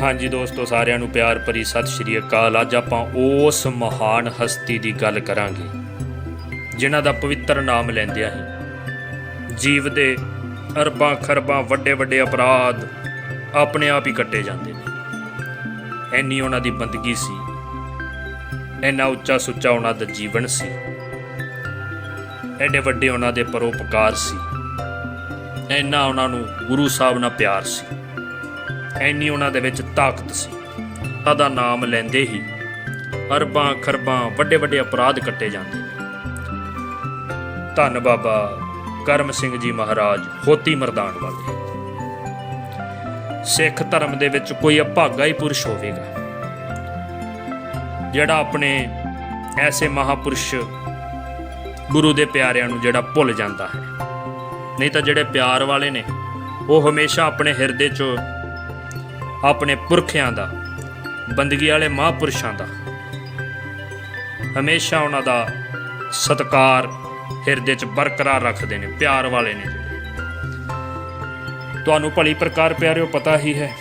ਹਾਂਜੀ ਦੋਸਤੋ, ਸਾਰਿਆਂ ਨੂੰ ਪਿਆਰ ਭਰੀ ਸਤਿ ਸ਼੍ਰੀ ਅਕਾਲ। ਅੱਜ ਆਪਾਂ ਉਸ ਮਹਾਨ ਹਸਤੀ ਦੀ ਗੱਲ ਕਰਾਂਗੇ, ਜਿਨ੍ਹਾਂ ਦਾ ਪਵਿੱਤਰ ਨਾਮ ਲੈਂਦਿਆਂ ਹੀ ਜੀਵ ਦੇ ਅਰਬਾਂ ਖਰਬਾਂ ਵੱਡੇ ਵੱਡੇ ਅਪਰਾਧ ਆਪਣੇ ਆਪ ਹੀ ਕੱਟੇ ਜਾਂਦੇ ਨੇ। ਐਨੀ ਉਹਨਾਂ ਦੀ ਬੰਦਗੀ ਸੀ ਐਨਾ ਉੱਚਾ ਸੁੱਚਾ ਉਹਨਾਂ ਦਾ ਜੀਵਨ ਸੀ, ਐਡੇ ਵੱਡੇ ਉਹਨਾਂ ਦੇ ਪਰੋਪਕਾਰ ਸੀ ਐਨਾ ਉਹਨਾਂ ਨੂੰ ਗੁਰੂ ਸਾਹਿਬ ਨਾਲ ਪਿਆਰ ਸੀ। ਐਨੀ ਉਹਨਾਂ ਦੇ ਵਿੱਚ ਤਾਕਤ ਸੀ। ਉਹਦਾ ਨਾਮ ਲੈਂਦੇ ਹੀ ਅਰਬਾਂ ਖਰਬਾਂ ਵੱਡੇ ਵੱਡੇ ਅਪਰਾਧ ਕੱਟੇ ਜਾਂਦੇ। ਧੰਨ ਬਾਬਾ ਕਰਮ ਸਿੰਘ ਜੀ ਮਹਾਰਾਜ, ਹੋਤੀ ਮਰਦਾਨ ਵਾਲੇ। ਸਿੱਖ ਧਰਮ ਦੇ ਵਿੱਚ ਕੋਈ ਅਭਾਗਾ ਹੀ ਪੁਰਸ਼ ਹੋਵੇਗਾ। ਜਿਹੜਾ ਆਪਣੇ ਐਸੇ ਮਹਾਪੁਰਸ਼ ਗੁਰੂ ਦੇ ਪਿਆਰਿਆਂ ਨੂੰ ਜਿਹੜਾ ਭੁੱਲ ਜਾਂਦਾ ਹੈ। ਨਹੀਂ ਤਾਂ ਜਿਹੜੇ ਪਿਆਰ ਵਾਲੇ ਨੇ, ਉਹ ਹਮੇਸ਼ਾ ਆਪਣੇ ਹਿਰਦੇ 'ਚ ਆਪਣੇ ਪੁਰਖਿਆਂ ਦਾ, ਬੰਦਗੀ ਵਾਲੇ ਮਹਾਂਪੁਰਸ਼ਾਂ ਦਾ। ਹਮੇਸ਼ਾ ਉਹਨਾਂ ਦਾ ਸਤਕਾਰ ਹਿਰਦੇ 'ਚ ਬਰਕਰਾਰ ਰੱਖਦੇ ਨੇ, ਪਿਆਰ ਵਾਲੇ ਨੇ ਤੁਹਾਨੂੰ ਭਲੀ ਪ੍ਰਕਾਰ ਪਿਆਰਿਓ, ਪਤਾ ਹੀ ਹੈ,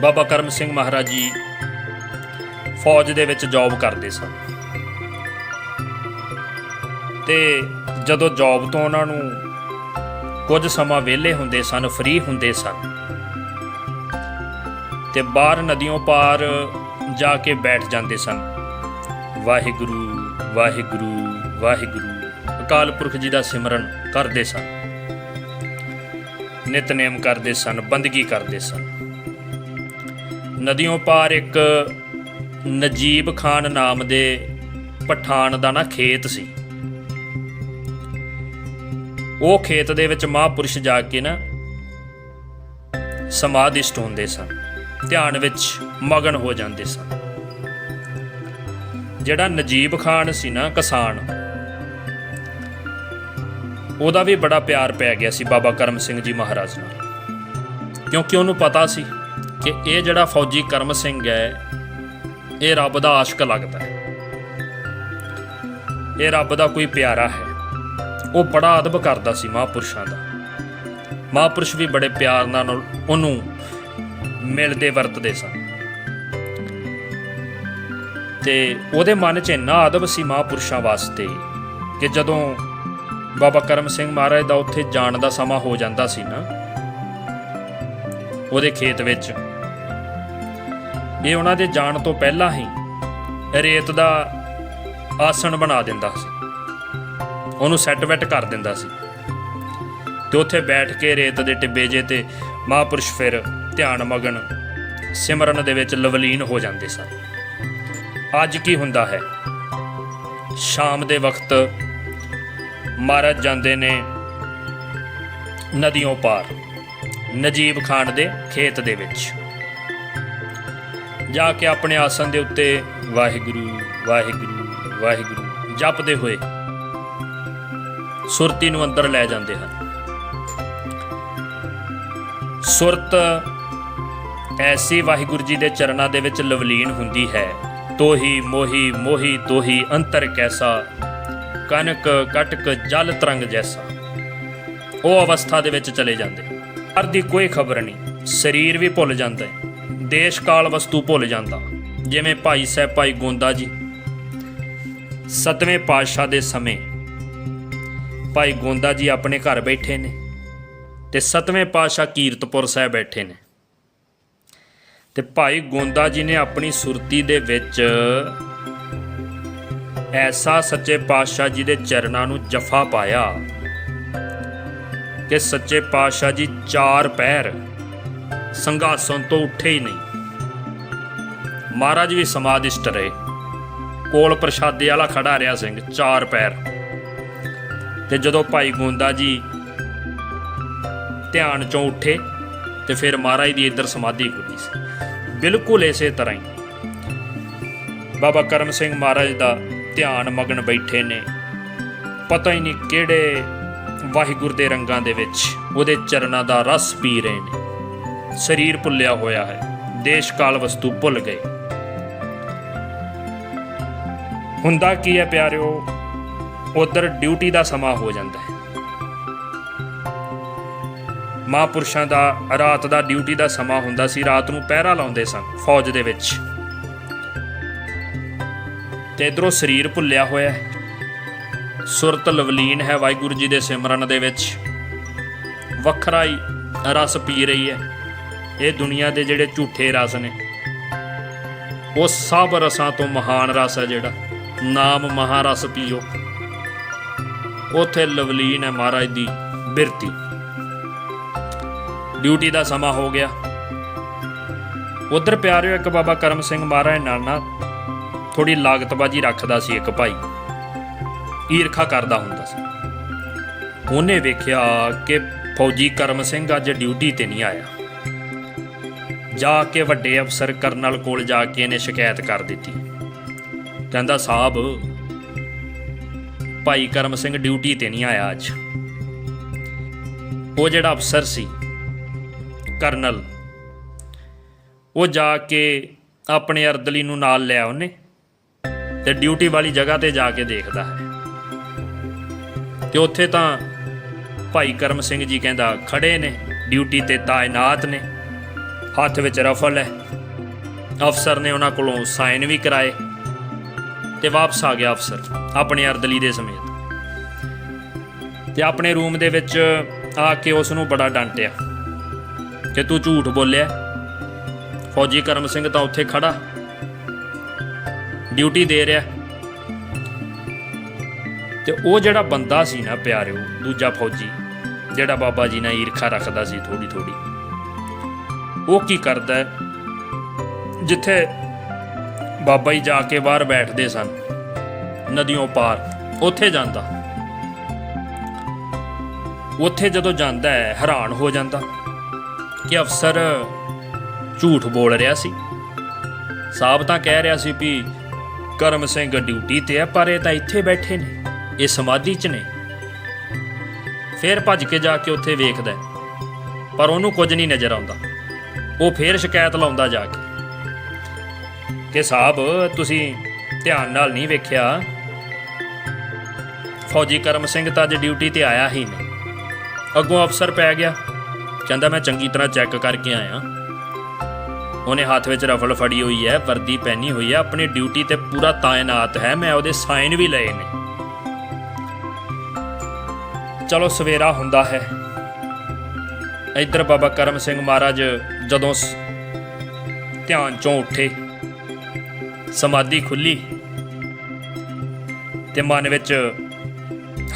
ਬਾਬਾ ਕਰਮ ਸਿੰਘ ਮਹਾਰਾਜ ਜੀ ਫੌਜ ਦੇ ਵਿੱਚ ਜੌਬ ਕਰਦੇ ਸਨ। ਤੇ ਜਦੋਂ ਜੌਬ ਤੋਂ ਉਹਨਾਂ ਨੂੰ ਕੁਝ ਸਮਾਂ ਵਿਹਲੇ ਹੁੰਦੇ ਸਨ ਫ੍ਰੀ ਹੁੰਦੇ ਸਨ ਤੇ ਬਾਹਰ ਨਦੀਆਂ ਪਾਰ ਜਾ ਕੇ ਬੈਠ ਜਾਂਦੇ ਸਨ। ਵਾਹਿਗੁਰੂ ਵਾਹਿਗੁਰੂ ਵਾਹਿਗੁਰੂ, ਅਕਾਲ ਪੁਰਖ ਜੀ ਦਾ ਸਿਮਰਨ ਕਰਦੇ ਸਨ। ਨਿਤਨੇਮ ਕਰਦੇ ਸਨ, ਬੰਦਗੀ ਕਰਦੇ ਸਨ। ਨਦੀਆਂ ਪਾਰ ਇੱਕ ਨਜੀਬ ਖਾਨ ਨਾਮ ਦੇ ਪਠਾਨ ਦਾ ਨਾ ਖੇਤ ਸੀ। ਉਹ ਖੇਤ ਦੇ ਵਿੱਚ ਮਹਾਪੁਰਸ਼ ਜਾ ਕੇ ਨਾ ਸਮਾਧਿਸ਼ਟ ਹੁੰਦੇ ਸਨ। ਧਿਆਨ ਵਿੱਚ ਮਗਨ ਹੋ ਜਾਂਦੇ ਸਨ। ਜਿਹੜਾ ਨਜੀਬ ਖਾਨ ਸੀ ਨਾ ਕਿਸਾਨ, ਉਹਦਾ ਵੀ ਬੜਾ ਪਿਆਰ ਪੈ ਗਿਆ ਸੀ ਬਾਬਾ ਕਰਮ ਸਿੰਘ ਜੀ ਮਹਾਰਾਜ ਨਾਲ। ਕਿਉਂਕਿ ਉਹਨੂੰ ਪਤਾ ਸੀ ਕਿ ਇਹ ਜਿਹੜਾ ਫੌਜੀ ਕਰਮ ਸਿੰਘ ਹੈ, ਇਹ ਰੱਬ ਦਾ ਆਸ਼ਕ ਲੱਗਦਾ ਹੈ। ਇਹ ਰੱਬ ਦਾ ਕੋਈ ਪਿਆਰਾ ਹੈ। ਉਹ ਬੜਾ ਅਦਬ ਕਰਦਾ ਸੀ ਮਹਾਪੁਰਸ਼ਾਂ ਦਾ। ਮਹਾਪੁਰਸ਼ ਵੀ ਬੜੇ ਪਿਆਰ ਨਾਲ ਉਹਨੂੰ ਮਿਲਦੇ ਵਰਤਦੇ ਸਨ। ਤੇ ਉਹਦੇ ਮਨ 'ਚ ਇੰਨਾ ਆਦਬ ਸੀ ਮਹਾਪੁਰਸ਼ਾਂ ਵਾਸਤੇ ਕਿ ਜਦੋਂ ਬਾਬਾ ਕਰਮ ਸਿੰਘ ਮਹਾਰਾਜ ਦਾ ਉੱਥੇ ਜਾਣ ਦਾ ਸਮਾਂ ਹੋ ਜਾਂਦਾ ਸੀ ਨਾ, ਉਹਦੇ ਖੇਤ ਵਿੱਚ, ਇਹ ਉਹਨਾਂ ਦੇ ਜਾਣ ਤੋਂ ਪਹਿਲਾਂ ਹੀ ਰੇਤ ਦਾ ਆਸਣ ਬਣਾ ਦਿੰਦਾ ਸੀ। ਉਹਨੂੰ ਸੈੱਟ ਵੈਟ ਕਰ ਦਿੰਦਾ ਸੀ। ਤੇ ਉੱਥੇ ਬੈਠ ਕੇ ਰੇਤ ਦੇ ਟਿੱਬੇ ਜੇ ਤੇ ਮਹਾਪੁਰਸ਼ ਫਿਰ ਧਿਆਨ ਮਗਨ ਸਿਮਰਨ ਦੇ ਵਿੱਚ ਲਵਲੀਨ ਹੋ ਜਾਂਦੇ ਸਨ। ਅੱਜ ਕੀ ਹੁੰਦਾ ਹੈ? ਸ਼ਾਮ ਦੇ ਵਕਤ ਮਹਾਰਾਜ ਜਾਂਦੇ ਨੇ ਨਦੀਆਂ ਪਾਰ, ਨਜੀਬ ਖਾਨ ਦੇ ਖੇਤ ਦੇ ਵਿੱਚ। ਜਾ ਕੇ ਆਪਣੇ ਆਸਨ ਦੇ ਉੱਤੇ ਵਾਹਿਗੁਰੂ ਵਾਹਿਗੁਰੂ ਵਾਹਿਗੁਰੂ ਜਪਦੇ ਹੋਏ ਸੁਰਤੀ ਨੂੰ ਅੰਦਰ ਲੈ ਜਾਂਦੇ ਹਨ। ਸੁਰਤ ਐਸੀ ਵਾਹਿਗੁਰੂ ਜੀ ਦੇ ਚਰਨਾਂ ਦੇ ਵਿੱਚ ਲਵਲੀਨ ਹੁੰਦੀ ਹੈ। ਤੋਹੀ, ਮੋਹੀ ਮੋਹੀ, ਤੋਹੀ, ਅੰਤਰ ਕੈਸਾ ਕਨਕ ਕਟਕ, ਜਲ ਤਰੰਗ ਜੈਸਾ। ਉਹ ਅਵਸਥਾ ਦੇ ਵਿੱਚ ਚਲੇ ਜਾਂਦੇ ਹਰ ਦੀ ਕੋਈ ਖਬਰ ਨਹੀਂ। ਸਰੀਰ ਵੀ ਭੁੱਲ ਜਾਂਦਾ ਹੈ। ਦੇਸ਼ ਕਾਲ ਵਸਤੂ ਭੁੱਲ ਜਾਂਦਾ। ਜਿਵੇਂ ਭਾਈ ਸਾਹਿਬ, ਭਾਈ ਗੋਂਦਾ ਜੀ। ਸਤਵੇਂ ਪਾਤਸ਼ਾਹ ਦੇ ਸਮੇਂ ਭਾਈ ਗੋਂਦਾ ਜੀ ਆਪਣੇ ਘਰ ਬੈਠੇ ਨੇ ਤੇ ਸਤਵੇਂ ਪਾਤਸ਼ਾਹ ਕੀਰਤਪੁਰ ਸਾਹਿਬ ਬੈਠੇ ਨੇ। ਤੇ ਭਾਈ ਗੋਂਦਾ ਜੀ ਨੇ ਆਪਣੀ ਸੁਰਤੀ ਦੇ ਵਿੱਚ ਐਸਾ ਸੱਚੇ ਪਾਤਸ਼ਾਹ ਜੀ ਦੇ ਚਰਨਾਂ ਨੂੰ ਜਫਾ ਪਾਇਆ ਕਿ ਸੱਚੇ ਪਾਤਸ਼ਾਹ ਜੀ ਚਾਰ ਪੈਰ ਸੰਘਾਸਨ ਤੋਂ ਉੱਠੇ ਹੀ ਨਹੀਂ। ਮਹਾਰਾਜ ਵੀ ਸਮਾਧਿਸ਼ਟ ਰਹੇ। ਕੋਲ ਪ੍ਰਸ਼ਾਦੇ ਵਾਲਾ ਖੜਾ ਰਿਹਾ ਸਿੰਘ, ਚਾਰ ਪੈਰ। ਤੇ ਜਦੋਂ ਭਾਈ ਗੋਂਦਾ ਜੀ ਧਿਆਨ ਚੋਂ ਉੱਠੇ ਤੇ ਫਿਰ ਮਹਾਰਾਜ ਦੀ ਇੱਧਰ ਸਮਾਧੀ ਖੁੱਲੀ ਸੀ। ਬਿਲਕੁਲ ਇਸੇ ਤਰ੍ਹਾਂ ਹੀ। ਬਾਬਾ ਕਰਮ ਸਿੰਘ ਮਹਾਰਾਜ ਦਾ ਧਿਆਨ ਮਗਨ ਬੈਠੇ ਨੇ। ਪਤਾ ਹੀ ਨਹੀਂ ਕਿਹੜੇ ਵਾਹਿਗੁਰੂ ਦੇ ਰੰਗਾਂ ਦੇ ਵਿੱਚ ਉਹਦੇ ਚਰਨਾਂ ਦਾ ਰਸ ਪੀ ਰਹੇ ਨੇ। ਸਰੀਰ ਭੁੱਲਿਆ ਹੋਇਆ ਹੈ। ਦੇਸ਼ ਕਾਲ ਵਸਤੂ ਭੁੱਲ ਗਏ। ਹੁੰਦਾ ਕੀ ਹੈ ਪਿਆਰਿਓ? ਉਧਰ ਡਿਊਟੀ ਦਾ ਸਮਾਂ ਹੋ ਜਾਂਦਾ ਹੈ। ਮਹਾਂਪੁਰਸ਼ਾਂ ਦਾ, ਰਾਤ ਦਾ ਡਿਊਟੀ ਦਾ ਸਮਾਂ ਹੁੰਦਾ ਸੀ, ਰਾਤ ਨੂੰ ਪਹਿਰਾ ਲਾਉਂਦੇ ਸਨ, ਫੌਜ ਦੇ ਵਿੱਚ। ਤੇ ਇਧਰੋਂ ਸਰੀਰ ਭੁੱਲਿਆ ਹੋਇਆ ਸੁਰਤ ਲਵਲੀਨ ਹੈ ਵਾਹਿਗੁਰੂ ਜੀ ਦੇ ਸਿਮਰਨ ਦੇ ਵਿੱਚ। ਵੱਖਰਾ ਹੀ ਰਸ ਪੀ ਰਹੀ ਹੈ। ਇਹ ਦੁਨੀਆ ਦੇ ਜਿਹੜੇ ਝੂਠੇ ਰਸ ਨੇ, ਉਹ ਸਭ ਰਸਾਂ ਤੋਂ ਮਹਾਨ ਰਸ ਹੈ ਜਿਹੜਾ। ਨਾਮ ਮਹਾਰਸ ਪੀਓ। ਉਥੇ ਲਵਲੀਨ ਹੈ ਮਹਾਰਾਜ ਦੀ ਬਿਰਤੀ। ਡਿਊਟੀ ਦਾ ਸਮਾਂ ਹੋ ਗਿਆ। ਉਧਰ ਪਿਆਰਿਓ, ਇੱਕ ਬਾਬਾ ਕਰਮ ਸਿੰਘ ਮਹਾਰਾਜ ਨਾਲ ਨਾ ਥੋੜੀ ਲਾਗਤਬਾਜੀ ਰੱਖਦਾ ਸੀ ਇੱਕ ਭਾਈ। ਈਰਖਾ ਕਰਦਾ ਹੁੰਦਾ ਸੀ। ਉਹਨੇ ਵੇਖਿਆ ਕਿ ਫੌਜੀ ਕਰਮ ਸਿੰਘ ਅੱਜ ਡਿਊਟੀ ਤੇ ਨਹੀਂ ਆਇਆ। ਜਾ ਕੇ ਵੱਡੇ ਅਫਸਰ ਕਰਨਲ ਕੋਲ ਜਾ ਕੇ ਇਹਨੇ ਸ਼ਿਕਾਇਤ ਕਰ ਦਿੱਤੀ। ਕਹਿੰਦਾ ਸਾਹਿਬ ਭਾਈ ਕਰਮ ਸਿੰਘ ਡਿਊਟੀ ਤੇ ਨਹੀਂ ਆਇਆ ਅੱਜ। ਉਹ ਜਿਹੜਾ ਅਫਸਰ ਸੀ ਕਰਨਲ ਉਹ ਜਾ ਕੇ ਆਪਣੇ ਅਰਦਲੀ ਨੂੰ ਨਾਲ ਲਿਆ ਉਹਨੇ ਤੇ ਡਿਊਟੀ ਵਾਲੀ ਜਗ੍ਹਾ ਤੇ ਜਾ ਕੇ ਦੇਖਦਾ ਹੈ। ਤੇ ਉੱਥੇ ਤਾਂ ਭਾਈ ਕਰਮ ਸਿੰਘ ਜੀ ਕਹਿੰਦਾ, ਖੜੇ ਨੇ, ਡਿਊਟੀ ਤੇ ਤਾਇਨਾਤ ਨੇ, ਹੱਥ ਵਿੱਚ ਰਫਲ ਹੈ। ਅਫਸਰ ਨੇ ਉਹਨਾਂ ਕੋਲੋਂ ਸਾਈਨ ਵੀ ਕਰਾਏ ਤੇ ਵਾਪਸ ਆ ਗਿਆ ਅਫਸਰ ਆਪਣੇ ਅਰਦਲੀ ਦੇ ਸਮੇਤ। ਤੇ ਆਪਣੇ ਰੂਮ ਦੇ ਵਿੱਚ ਆ ਕੇ ਉਸ ਨੂੰ ਬੜਾ ਡਾਂਟਿਆ। ਕਿ ਤੂੰ ਝੂਠ ਬੋਲਿਆ, ਫੌਜੀ ਕਰਮ ਸਿੰਘ ਤਾਂ ਉੱਥੇ ਖੜਾ। ਡਿਊਟੀ ਦੇ ਰਿਹਾ। ਤੇ ਉਹ ਜਿਹੜਾ ਬੰਦਾ ਸੀ ਨਾ ਪਿਆਰਿਓ, ਦੂਜਾ ਫੌਜੀ, ਜਿਹੜਾ ਬਾਬਾ ਜੀ ਨਾਲ ਈਰਖਾ ਰੱਖਦਾ ਸੀ ਥੋੜੀ ਥੋੜੀ ਉਹ ਕੀ ਕਰਦਾ ਹੈ? ਜਿੱਥੇ ਬਾਬਾ ਜੀ ਜਾ ਕੇ ਬਾਹਰ ਬੈਠਦੇ ਸਨ, ਨਦੀਆਂ ਪਾਰ, ਉੱਥੇ ਜਾਂਦਾ। ਉੱਥੇ ਜਦੋਂ ਜਾਂਦਾ ਹੈ, ਹੈਰਾਨ ਹੋ ਜਾਂਦਾ। ਕਿ ਅਫਸਰ ਝੂਠ ਬੋਲ ਰਿਹਾ ਸੀ। ਸਾਹਿਬ ਤਾਂ ਕਹਿ ਰਿਹਾ ਸੀ ਵੀ ਕਰਮ ਸਿੰਘ ਡਿਊਟੀ ਤੇ ਹੈ, ਪਰ ਇਹ ਤਾਂ ਇੱਥੇ ਬੈਠੇ ਨੇ, ਇਹ ਸਮਾਧੀ 'ਚ ਨੇ। ਫੇਰ ਭੱਜ ਕੇ ਜਾ ਕੇ ਉੱਥੇ ਵੇਖਦਾ ਪਰ ਉਹਨੂੰ ਕੁਝ ਨਹੀਂ ਨਜ਼ਰ ਆਉਂਦਾ। ਉਹ ਫੇਰ ਸ਼ਿਕਾਇਤ ਲਾਉਂਦਾ ਜਾ ਕੇ ਕਿ ਸਾਹਿਬ ਤੁਸੀਂ ਧਿਆਨ ਨਾਲ ਨਹੀਂ ਵੇਖਿਆ, ਫੌਜੀ ਕਰਮ ਸਿੰਘ ਤਾਂ ਅੱਜ ਡਿਊਟੀ ਤੇ ਆਇਆ ਹੀ ਨਹੀਂ। ਅੱਗੋਂ ਅਫਸਰ ਪੈ ਗਿਆ। ਕਹਿੰਦਾ, ਮੈਂ ਚੰਗੀ ਤਰ੍ਹਾਂ ਚੈੱਕ ਕਰਕੇ ਆਇਆ। ਉਹਨੇ ਹੱਥ ਵਿੱਚ ਰਫਲ ਫੜੀ ਹੋਈ ਹੈ, ਵਰਦੀ ਪਹਿਨੀ ਹੋਈ ਹੈ, ਆਪਣੀ ਡਿਊਟੀ ਤੇ ਪੂਰਾ ਤਾਇਨਾਤ ਹੈ, ਮੈਂ ਉਹਦੇ ਸਾਈਨ ਵੀ ਲਏ ਨੇ। ਚਲੋ, ਸਵੇਰਾ ਹੁੰਦਾ ਹੈ। ਇੱਧਰ ਬਾਬਾ ਕਰਮ ਸਿੰਘ ਮਹਾਰਾਜ ਜਦੋਂ ਧਿਆਨ ਚੋਂ ਉੱਠੇ, ਸਮਾਧੀ ਖੁੱਲੀ ਤੇ ਮਨ ਵਿੱਚ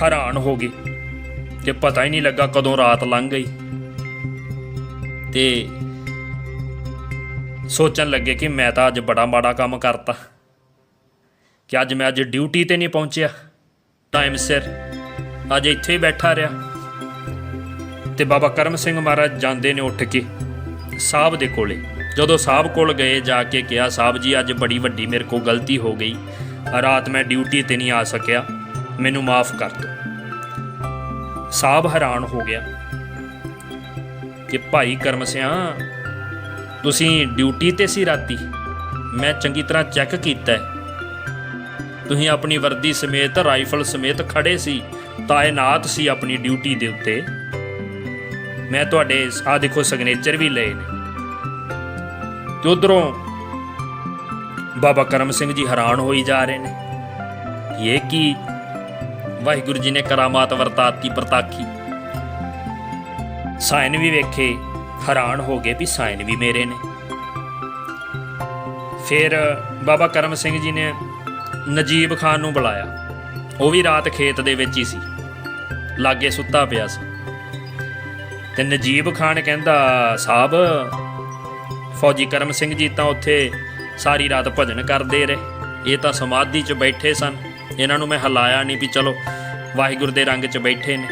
ਹੈਰਾਨ ਹੋ ਗਏ ਕਿ ਪਤਾ ਹੀ ਨਹੀਂ ਲੱਗਾ ਕਦੋਂ ਰਾਤ ਲੰਘ ਗਈ। ਤੇ ਸੋਚਣ ਲੱਗੇ ਕਿ ਮੈਂ ਤਾਂ ਅੱਜ ਬੜਾ ਮਾੜਾ ਕੰਮ ਕਰਤਾ। ਕਿ ਅੱਜ ਮੈਂ ਅੱਜ ਡਿਊਟੀ ਤੇ ਨਹੀਂ ਪਹੁੰਚਿਆ। ਟਾਈਮ ਸਿਰ ਅੱਜ ਇੱਥੇ ਹੀ ਬੈਠਾ ਰਿਹਾ। ਤੇ ਬਾਬਾ ਕਰਮ ਸਿੰਘ ਮਹਾਰਾਜ ਜਾਂਦੇ ਨੇ ਉੱਠ ਕੇ ਸਾਹਿਬ ਦੇ ਕੋਲੇ। ਜਦੋਂ ਸਾਹਿਬ ਕੋਲ ਗਏ, ਜਾ ਕੇ ਕਿਹਾ, ਸਾਹਿਬ ਜੀ, ਅੱਜ ਬੜੀ ਵੱਡੀ ਮੇਰੇ ਕੋਲ ਗਲਤੀ ਹੋ ਗਈ। ਰਾਤ ਮੈਂ ਡਿਊਟੀ ਤੇ ਨਹੀਂ ਆ ਸਕਿਆ। ਮੈਨੂੰ ਮਾਫ ਕਰ ਦਿਓ। ਸਾਹਿਬ ਹੈਰਾਨ ਹੋ ਗਿਆ। ਕਿ ਭਾਈ ਕਰਮ ਸਿਆ, ਤੁਸੀਂ ਡਿਊਟੀ ਤੇ ਸੀ ਰਾਤੀ। ਮੈਂ ਚੰਗੀ ਤਰ੍ਹਾਂ ਚੈੱਕ ਕੀਤਾ ਤੁਸੀਂ ਆਪਣੀ ਵਰਦੀ ਸਮੇਤ, ਰਾਈਫਲ ਸਮੇਤ ਖੜੇ ਸੀ ਤਾਇਨਾਤ ਸੀ ਆਪਣੀ ਡਿਊਟੀ ਦੇ ਉੱਤੇ। ਮੈਂ ਤੁਹਾਡੇ ਆ ਦੇਖੋ ਸਿਗਨੇਚਰ ਵੀ ਲਏ ਨੇ। ਤੇ ਉਧਰੋਂ ਬਾਬਾ ਕਰਮ ਸਿੰਘ ਜੀ ਹੈਰਾਨ ਹੋਈ ਜਾ ਰਹੇ ਨੇ। ਇਹ ਕੀ? ਵਾਹਿਗੁਰੂ ਜੀ ਨੇ ਕਰਾਮਾਤ ਵਰਤਾਤੀ ਪ੍ਰਤਾਖੀ ਸਾਈਨ ਵੀ ਵੇਖੇ, ਹੈਰਾਨ ਹੋ ਗਏ ਵੀ ਸਾਇਨ ਵੀ ਮੇਰੇ ਨੇ। ਫਿਰ ਬਾਬਾ ਕਰਮ ਸਿੰਘ ਜੀ ਨੇ ਨਜੀਬ ਖਾਨ ਨੂੰ ਬੁਲਾਇਆ। ਉਹ ਵੀ ਰਾਤ ਖੇਤ ਦੇ ਵਿੱਚ ਹੀ ਸੀ। ਲਾਗੇ ਸੁੱਤਾ ਪਿਆ ਸੀ। ਤੇ ਨਜੀਬ ਖਾਨ ਕਹਿੰਦਾ ਸਾਹਿਬ ਫੌਜੀ ਕਰਮ ਸਿੰਘ ਜੀ ਤਾਂ ਉੱਥੇ ਸਾਰੀ ਰਾਤ ਭਜਨ ਕਰਦੇ ਰਹੇ। ਇਹ ਤਾਂ ਸਮਾਧੀ 'ਚ ਬੈਠੇ ਸਨ। ਇਹਨਾਂ ਨੂੰ ਮੈਂ ਹਲਾਇਆ ਨਹੀਂ ਵੀ ਚਲੋ, ਵਾਹਿਗੁਰੂ ਦੇ ਰੰਗ 'ਚ ਬੈਠੇ ਨੇ।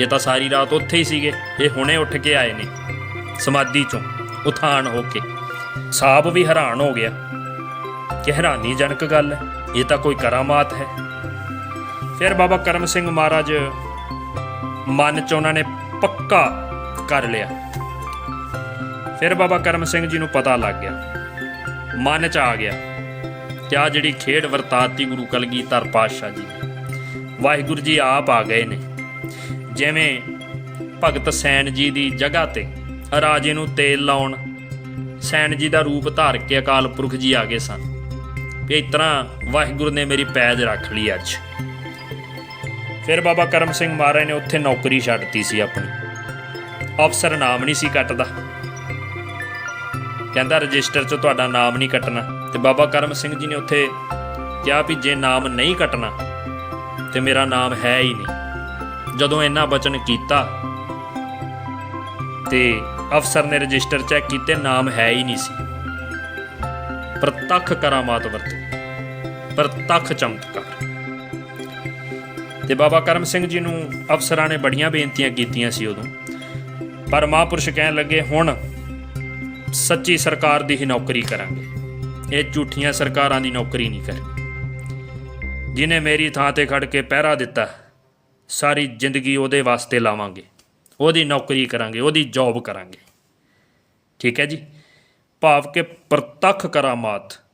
ਇਹ ਤਾਂ ਸਾਰੀ ਰਾਤ ਉੱਥੇ ਹੀ ਸੀਗੇ, ਇਹ ਹੁਣੇ ਉੱਠ ਕੇ ਆਏ ਨੇ। ਸਮਾਧੀ 'ਚੋਂ ਉਥਾਨ ਹੋ ਕੇ ਸਾਹਿਬ ਵੀ ਹੈਰਾਨ ਹੋ ਗਿਆ। ਕਿ ਹੈਰਾਨੀਜਨਕ ਗੱਲ ਹੈ, ਇਹ ਤਾਂ ਕੋਈ ਕਰਾਮਾਤ ਹੈ। ਫਿਰ ਬਾਬਾ ਕਰਮ ਸਿੰਘ ਮਹਾਰਾਜ ਮਨ 'ਚ ਉਹਨਾਂ ਨੇ ਪੱਕਾ ਕਰ ਲਿਆ। ਫਿਰ ਬਾਬਾ ਕਰਮ ਸਿੰਘ ਜੀ ਨੂੰ ਪਤਾ ਲੱਗ ਗਿਆ। ਮਨ 'ਚ ਆ ਗਿਆ ਕਿ ਆਹ ਜਿਹੜੀ ਖੇਡ ਵਰਤਾਤੀ ਗੁਰੂ ਕਲਗੀਧਰ ਪਾਤਸ਼ਾਹ ਜੀ, ਵਾਹਿਗੁਰੂ ਜੀ ਆਪ ਆ ਗਏ ਨੇ। ਜਿਵੇਂ ਭਗਤ ਸੈਨ ਜੀ ਦੀ ਜਗ੍ਹਾ ਤੇ ਰਾਜੇ ਨੂੰ ਤੇਲ ਲਾਉਣ, ਸੈਨ ਜੀ ਦਾ ਰੂਪ ਧਾਰ ਕੇ ਅਕਾਲ ਪੁਰਖ ਜੀ ਆ ਗਏ ਸਨ ਇਸ ਤਰ੍ਹਾਂ ਵਾਹਿਗੁਰੂ ਨੇ ਮੇਰੀ ਪੈਜ ਰੱਖ ਲਈ ਅੱਜ। ਫਿਰ ਬਾਬਾ ਕਰਮ ਸਿੰਘ ਮਹਾਰਾਜ ਨੇ ਉੱਥੇ ਨੌਕਰੀ ਛੱਡਤੀ ਸੀ ਆਪਣੀ। ਅਫਸਰ ਨਾਮ ਨਹੀਂ ਸੀ ਕੱਟਦਾ। ਕਹਿੰਦਾ, ਰਜਿਸਟਰ 'ਚ ਤੁਹਾਡਾ ਨਾਮ ਨਹੀਂ ਕੱਟਣਾ। ਤੇ ਬਾਬਾ ਕਰਮ ਸਿੰਘ ਜੀ ਨੇ ਉੱਥੇ ਕਿਹਾ ਵੀ, ਜੇ ਨਾਮ ਨਹੀਂ ਕੱਟਣਾ, ਤੇ ਮੇਰਾ ਨਾਮ ਹੈ ਹੀ ਨਹੀਂ। ਜਦੋਂ ਇੰਨਾ ਬਚਨ ਕੀਤਾ ਤੇ ਅਫਸਰ ਨੇ ਰਜਿਸਟਰ ਚੈੱਕ ਕੀਤੇ, ਨਾਮ ਹੈ ਹੀ ਨਹੀਂ ਸੀ। ਪ੍ਰਤੱਖ ਕਰਾਮਾਤ ਵਰਤੇ, ਪ੍ਰਤੱਖ ਚਮਤਕਾਰ। ਤੇ ਬਾਬਾ ਕਰਮ ਸਿੰਘ ਜੀ ਨੂੰ ਅਫਸਰਾਂ ਨੇ ਬੜੀਆਂ ਬੇਨਤੀਆਂ ਕੀਤੀਆਂ ਸੀ ਉਦੋਂ। ਪਰ ਮਹਾਂਪੁਰਸ਼ ਕਹਿਣ ਲੱਗੇ, ਹੁਣ ਸੱਚੀ ਸਰਕਾਰ ਦੀ ਹੀ ਨੌਕਰੀ ਕਰਾਂਗੇ। ਇਹ ਝੂਠੀਆਂ ਸਰਕਾਰਾਂ ਦੀ ਨੌਕਰੀ ਨਹੀਂ ਕਰਨੀ। ਜਿਨੇ ਮੇਰੀ ਥਾਂ ਤੇ ਖੜ ਕੇ ਪਹਿਰਾ ਦਿੱਤਾ ਸਾਰੀ ਜ਼ਿੰਦਗੀ ਉਹਦੇ ਵਾਸਤੇ ਲਾਵਾਂਗੇ। ਉਹਦੀ ਨੌਕਰੀ ਕਰਾਂਗੇ, ਉਹਦੀ ਜੌਬ ਕਰਾਂਗੇ। ਠੀਕ ਹੈ ਜੀ? ਭਾਵ ਕਿ ਪ੍ਰਤੱਖ ਕਰਾਮਾਤ।